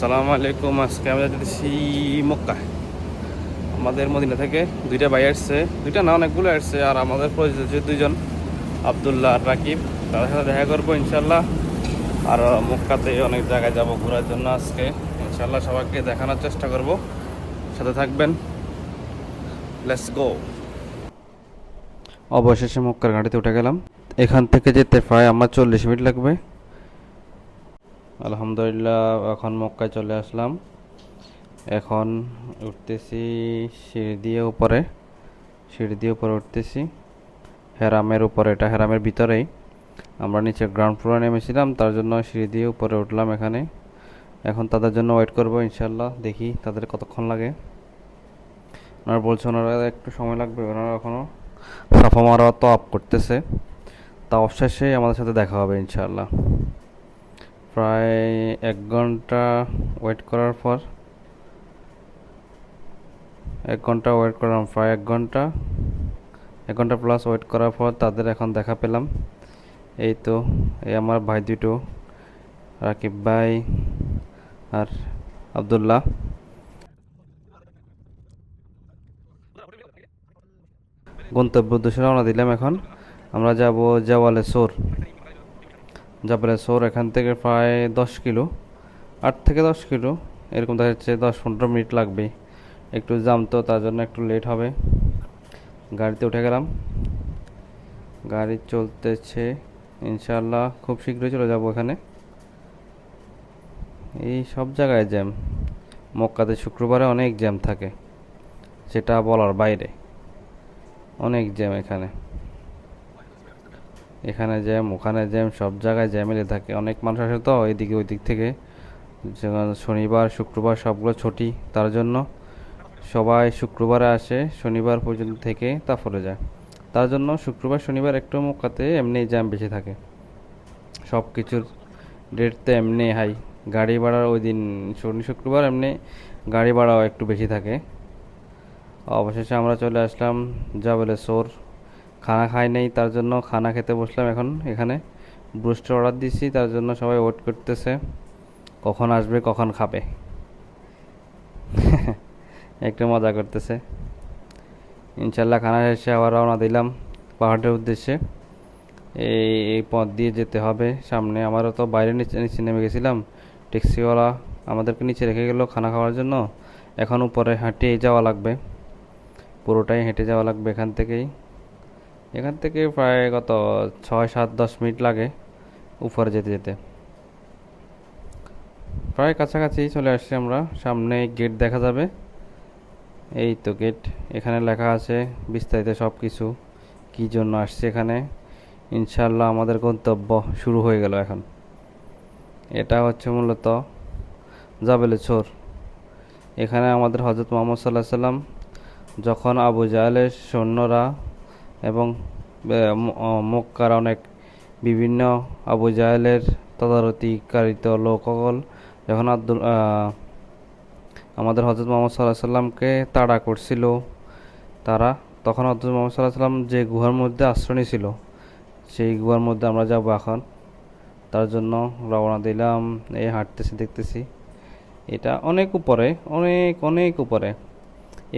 আসসালামু আলাইকুম। আজকে আমরা যাচ্ছি মক্কায় আমাদের মদিনা থেকে দুইটা ভাই আসছে। দুইটা না, অনেকগুলো আসছে। আর আমাদের প্রযোজ্য দুইজন, আবদুল্লাহ আর রাকিব, তাদের সাথে দেখা করব ইনশাল্লাহ আর মক্কাতে অনেক জায়গায় যাব ঘোরার জন্য আজকে। ইনশাল্লাহ সবাইকে দেখানোর চেষ্টা করব। সাথে থাকবেন। লেটস গো অবশেষে মক্কার গাড়িতে উঠে গেলাম। এখান থেকে যেতে প্রায় আমার চল্লিশ মিনিট লাগবে। আলহামদুলিল্লাহ, এখন মক্কায় চলে আসলাম। এখন উঠতেছি সিঁড়ি দিয়ে উপরে, সিঁড়ি দিয়ে উপরে উঠতেছি। হেরামের উপরে, এটা হেরামের ভিতরেই। আমরা নিচে গ্রাউন্ড ফ্লোরে নেমেছিলাম, তার জন্য সিঁড়ি দিয়ে উপরে উঠলাম এখানে। এখন তাদের জন্য ওয়েট করব ইনশাল্লাহ দেখি তাদের কতক্ষণ লাগে। ওনারা বলছে, ওনারা একটু সময় লাগবে, ওনারা এখনও সাফা মারা তো আপ করতেছে। তা অবশেষে আমাদের সাথে দেখা হবে ইনশাল্লাহ প্রায় এক ঘণ্টা ওয়েট করার পর, এক ঘণ্টা ওয়েট করলাম, প্রায় এক ঘণ্টা। এক ঘণ্টা প্লাস ওয়েট করার পর তাদের এখন দেখা পেলাম। এই তো, এই আমার ভাই দুটো, রাকিব ভাই আর আবদুল্লাহ। গন্তব্য উদ্দেশ্যে রওনা দিলাম এখন। আমরা যাব জওয়ালে সোর। জাপালে সোর এখান থেকে প্রায় দশ কিলো, আট থেকে দশ কিলো, এরকম দেখা যাচ্ছে দশ পনেরো মিনিট লাগবে। একটু জাম তো, তার জন্য একটু লেট হবে। গাড়িতে উঠে গেলাম। গাড়ি চলতেছে ইনশাল্লাহ খুব শীঘ্রই চলে যাব এখানে। এই সব জায়গায় জ্যাম। মক্কাতে শুক্রবারে অনেক জ্যাম থাকে, সেটা বলার বাইরে। অনেক জ্যাম এখানে। এখানে জ্যাম, ওখানে জ্যাম, সব জায়গায় জ্যামেলে থাকে। অনেক মানুষ আসে তো এদিকে ওই দিক থেকে শনিবার, শুক্রবার সবগুলো ছুটি তার জন্য। সবাই শুক্রবারে আসে, শনিবার পর্যন্ত থেকে তারপরে যায়। তার জন্য শুক্রবার, শনিবার একটু মক্কাতে এমনি জ্যাম বেশি থাকে। সব কিছুর রেট তো এমনি হাই গাড়ি ভাড়ার ওই দিন শনি, শুক্রবার এমনি গাড়ি ভাড়াও একটু বেশি থাকে। অবশেষে আমরা চলে আসলাম জাবেলে সোর খানা খাই নেই, তার জন্য খানা খেতে বসলাম এখন এখানে। ব্রুস্টার অর্ডার দিচ্ছি তার জন্য সবাই ওয়েট করতেছে। কখন আসবে, কখন খাবে। একটু মজা করতেছে। ইনশাল্লাহ খানা শেষে আবার রওনা দিলাম পাহাড়ের উদ্দেশ্যে। এই এই পথ দিয়ে যেতে হবে। সামনে আমারও তো বাইরে নিচে নিচে নেমে গেছিলাম। ট্যাক্সিওয়ালা আমাদেরকে নিচে রেখে গেল খানা খাওয়ার জন্য। এখন উপরে হাঁটিয়ে যাওয়া লাগবে। পুরোটাই হেঁটে যাওয়া লাগবে এখান থেকেই। এখান থেকে প্রায় গত ছয় সাত দশ মিনিট লাগে উপরে যেতে যেতে। প্রায় কাছাকাছি চলে আসছি আমরা। সামনে গেট দেখা যাবে। এই তো গেট এখানে লেখা আছে বিস্তারিত সব কিছু কী জন্য আসছে এখানে। ইনশাল্লাহ আমাদের গন্তব্য শুরু হয়ে গেল এখন। এটা হচ্ছে মূলত জাবেলে চোর। এখানে আমাদের হজরত মোহাম্মদ সাল্লাহ সাল্লাম যখন আবু জাহেলের সৈন্যরা এবং মক্কার অনেক বিভিন্ন আবু জাহেলের তদারতিকারিত লোকল যখন আব্দুল আমাদের হজরত মোহাম্মদ সাল্লাহ সাল্লামকে তাড়া করছিল, তারা, তখন হজরত মোহাম্মদ সাল্লাহ সাল্লাম যে গুহার মধ্যে আশ্রয় নিয়েছিল সেই গুহার মধ্যে আমরা যাব এখন। তার জন্য রওনা দিলাম, এই হাঁটতেছি, দেখতেছি। এটা অনেক উপরে, অনেক অনেক উপরে।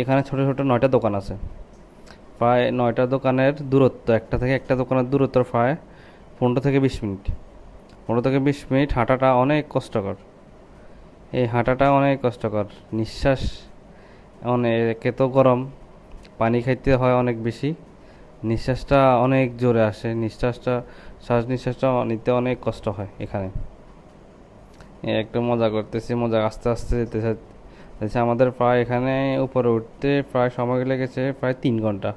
এখানে ছোট ছোট নয়টা দোকান আছে। প্রায় নয়টা দোকানের দূরত্ব, একটা থেকে একটা দোকানের দূরত্ব প্রায় পনেরো থেকে বিশ মিনিট। পনেরো থেকে বিশ মিনিট হাঁটাটা অনেক কষ্টকর। এই হাঁটাটা অনেক কষ্টকর। নিঃশ্বাস অনেক তো গরম, পানি খাইতে হয় অনেক বেশি। নিঃশ্বাসটা অনেক জোরে আসে। নিঃশ্বাসটা, শ্বাস নিঃশ্বাসটা নিতে অনেক কষ্ট হয় এখানে। একটু মজা করতেছি, মজা আস্তে আস্তে যেতে যেতে আমাদের প্রায় এখানে উপরে উঠতে প্রায় সময় লেগেছে প্রায় তিন ঘণ্টা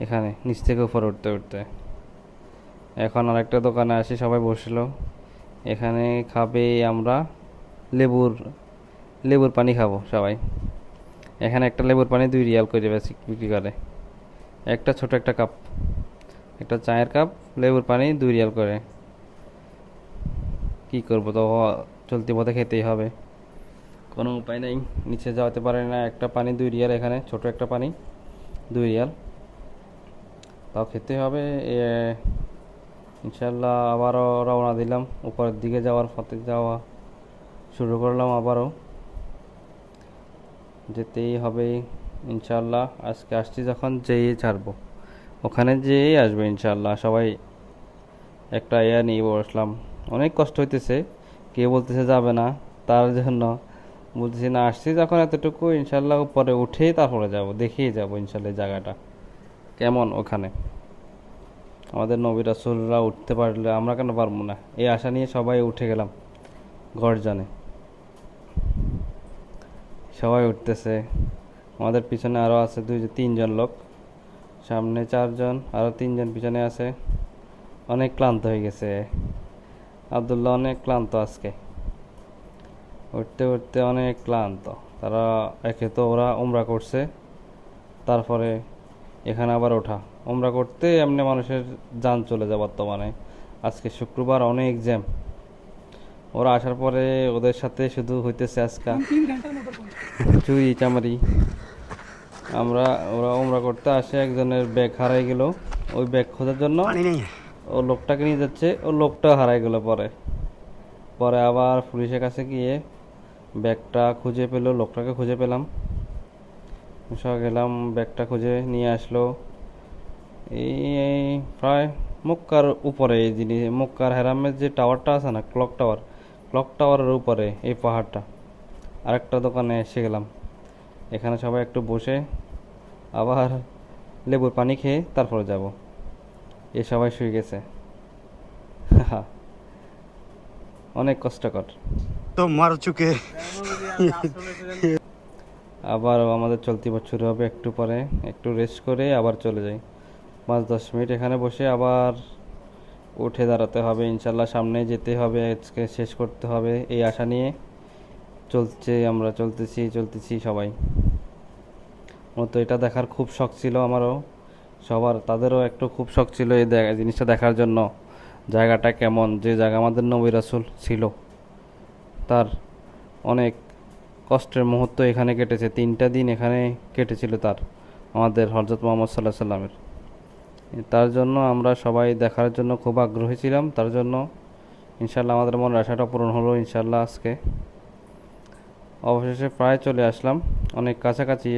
এখানে, নিচ থেকে উপরে উঠতে উঠতে। এখন আরেকটা দোকানে আসি, সবাই বসল। এখানে খাবে আমরা লেবুর লেবুর পানি খাব সবাই। এখানে একটা লেবুর পানি দুই রিয়াল করে বেশি বিক্রি করে। একটা ছোট একটা কাপ। একটা চায়ের কাপ, লেবুর পানি দুই রিয়াল করে। কি করব তো চলতি পথে খেতেই হবে। কোনো উপায় নেই, নিচে যাওয়াতে পারে না, একটা পানি, দুই রিয়াল এখানে, ছোট একটা পানি, দুই রিয়াল। তাও খেতে হবে ইনশাল্লাহ আবারও রওনা দিলাম, উপরের দিকে যাওয়ার পথে যাওয়া শুরু করলাম আবারও। যেতেই হবে ইনশাল্লাহ আজকে আসছি যখন যেয়ে ছাড়বো। ওখানে যেয়েই আসবে ইনশাল্লাহ সবাই একটা ইয়া নিয়ে বসলাম। অনেক কষ্ট হইতেছে, কে বলতেছে যাবে না, তার জন্য বলতেছি, না, আসছি যখন এতটুকু, ইনশাল্লাহ পরে উঠেই তারপরে যাব, দেখেই যাব ইনশাল্লাহ জায়গাটা। কেমন ওখানে? আমাদের নবী রাসুলরা উঠতে পারলে আমরা কেন পারব না? এই আশা নিয়ে সবাই উঠে গেলাম গর্জনে। সবাই উঠতেছে। আমাদের পিছনে আরও আছে দুই, তিনজন লোক। সামনে চারজন আরও তিনজন পিছনে আছে। অনেক ক্লান্ত হয়ে গেছে। আবদুল্লাহ অনেক ক্লান্ত আজকে। উঠতে উঠতে অনেক ক্লান্ত। তারা একে তো ওরা উমরা করছে তারপরে এখানে আবার ওঠা। উমরা করতে এমনি মানুষের যান চলে যায় বর্তমানে। আজকে শুক্রবার অনেক জ্যাম। ওরা আসার পরে ওদের সাথে শুধু হইতেছে আজকা চুরি চামারি। আমরা ওরা উমরা করতে আসে একজনের ব্যাগ হারাই গেল। ওই ব্যাগ খোঁজার জন্য ও লোকটাকে নিয়ে যাচ্ছে ও লোকটা হারাই গেল পরে। পরে আবার পুলিশের কাছে গিয়ে ব্যাগটা খুঁজে পেল, লোকটাকে খুঁজে পেলাম। সব গেলাম, ব্যাগটা খুঁজে নিয়ে আসলো। এই, প্রায় মক্কার উপরে এই জিনিস, মক্কার হেরামের যে টাওয়ারটা আছে না, ক্লক টাওয়ার, ক্লক টাওয়ারের উপরে এই পাহাড়টা। আরেকটা দোকানে এসে গেলাম। এখানে সবাই একটু বসে আবার লেবুর পানি খেয়ে তারপরে যাব। এ সবাই শুয়ে গেছে। অনেক কষ্টকর। তো মার চুকে আবার আমাদের চলতি বছর হবে একটু পরে একটু রেস্ট করে আবার চলে যাই। পাঁচ দশ মিনিট এখানে বসে আবার উঠে দাঁড়াতে হবে ইনশাল্লাহ সামনে যেতে হবে আজকে শেষ করতে হবে এই আশা নিয়ে। চলছে আমরা চলতেছি চলতেছি সবাই। মতো এটা দেখার খুব শখ ছিল আমারও। সবার তাদেরও একটু খুব শখ ছিল এই জিনিসটা দেখার জন্য। জায়গাটা কেমন? যে জায়গা আমাদের নবী রাসূল ছিল, তার অনেক কষ্টের মুহূর্ত এখানে কেটেছে। তিনটা দিন এখানে কেটেছিল তার, আমাদের হজরত মোহাম্মদ সাল্লাহ সাল্লামের তার জন্য আমরা সবাই দেখার জন্য খুব আগ্রহী ছিলাম। তার জন্য ইনশাল্লাহ আমাদের মনের আশাটা পূরণ হলো ইনশাল্লাহ আজকে। অবশেষে প্রায় চলে আসলাম, অনেক কাছাকাছি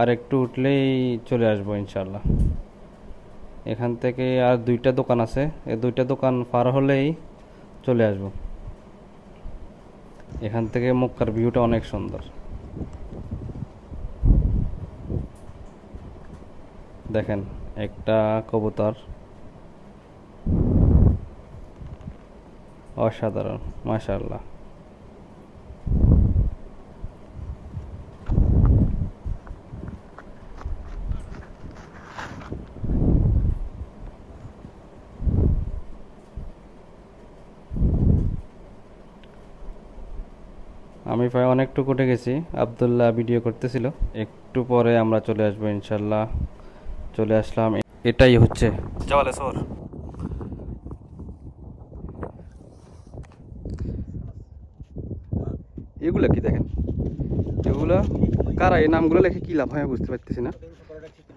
আর একটু উঠলেই চলে আসব ইনশাল্লাহ এখান থেকে আর দুইটা দোকান আছে। এই দুইটা দোকান পার হলেই চলে আসব। এখান থেকে মক্কার ভিউটা অনেক সুন্দর। দেখেন, একটা কবুতর। অসাধারণ, মাশাআল্লাহ আমি প্রায় অনেকটুকু গেছি। আবদুল্লাহ ভিডিও করতেছিল। একটু পরে আমরা চলে আসব ইনশাল্লাহ। চলে আসলাম। এটাই হচ্ছে। জওয়ালে সোর। এগুলো কি দেখেন? এগুলো কারা? এই নামগুলো লেখে কি লাভ হয় আমি বুঝতে পারতেছি না।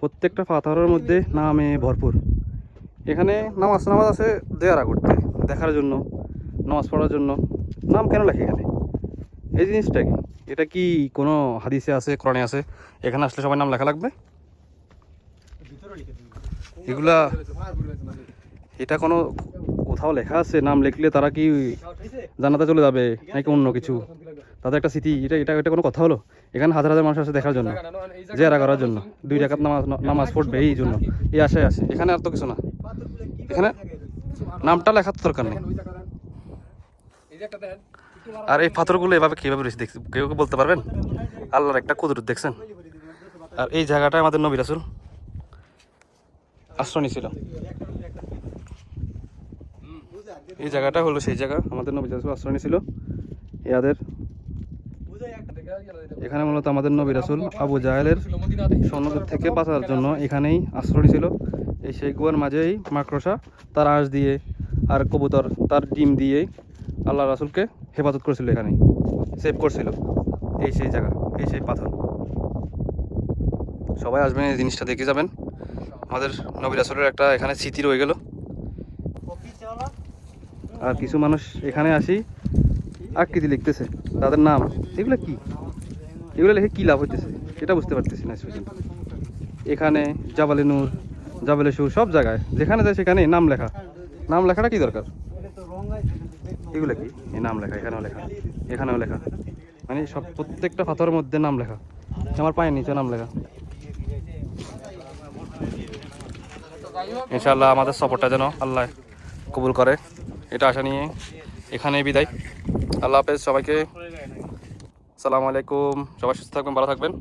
প্রত্যেকটা পাথরের মধ্যে নামে ভরপুর। এখানে নামাজ নামাজ আছে দেয়ারা করতে দেখার জন্য নামাজ পড়ার জন্য। নাম কেন লেখে এখানে? এই জিনিসটা কি? এটা কি কোনো হাদিসে আছে, কোরআনে আছে? এখানে আসলে সবাই নাম লেখা লাগবে? এগুলা এটা কোনো কোথাও লেখা আছে? নাম লিখলে তারা কি জানাতে চলে যাবে নাকি অন্য কিছু? তাদের একটা স্মৃতি, এটা এটা এটা কোনো কথা হলো? এখানে হাজার হাজার মানুষ আছে দেখার জন্য জেরা করার জন্য। দুই টাকার নামাজ নামাজ পড়বে এই জন্য। এই আশায় আসে এখানে আর তো কিছু না। এখানে নামটা লেখার দরকার নেই। আর এই পাথরগুলো এভাবে কীভাবে রয়েছে দেখছি? কেউ বলতে পারবেন? আল্লাহর একটা কুদরত, দেখছেন? আর এই জায়গাটায় আমাদের নবী রাসূল আশ্রয় নিয়েছিল। এই জায়গাটা হলো সেই জায়গা, আমাদের নবী রাসূল আশ্রয় নিয়েছিল। ইয়াদের এখানে মূলত আমাদের নবী রাসূল আবু জাহেলের সৈন্যদের থেকে বাঁচার জন্য এখানেই আশ্রয় ছিল এই সেই গুয়ার মাঝেই মাকড়সা, তার আঁশ দিয়ে আর কবুতর, তার ডিম দিয়ে আল্লাহ রাসূলকে হেফাজত করেছিল এখানে সেভ করছিল। এই সেই জায়গা এই সেই পাথর। সবাই আসবেন এই জিনিসটা দেখে যাবেন। আমাদের নবী রাসূলের একটা এখানে স্মৃতি রয়ে গেল। আর কিছু মানুষ এখানে আসি আকৃতি লিখতেছে তাদের নাম। এগুলো কি? এগুলো লিখে কি লাভ হইতেছে? সেটা বুঝতে পারতেছি না পর্যন্ত। এখানে জাবালে নূর জাবালে সুর সব জায়গায়। যেখানে যায় সেখানে নাম লেখা। নাম লেখাটা কি দরকার? এগুলো কি? এই নাম লেখা, এখানেও লেখা এখানেও লেখা। মানে সব প্রত্যেকটা পাথরের মধ্যে নাম লেখা। আমার পায়ের নিচে নাম লেখা। ইনশাআল্লাহ আমাদের সফরটা যেন আল্লাহ কবুল করে। এটা আশা নিয়ে এখানে বিদায়। আল্লাহ হাফেজ সবাইকে। সালামু আলাইকুম। সবাই সুস্থ থাকবেন, ভালো থাকবেন।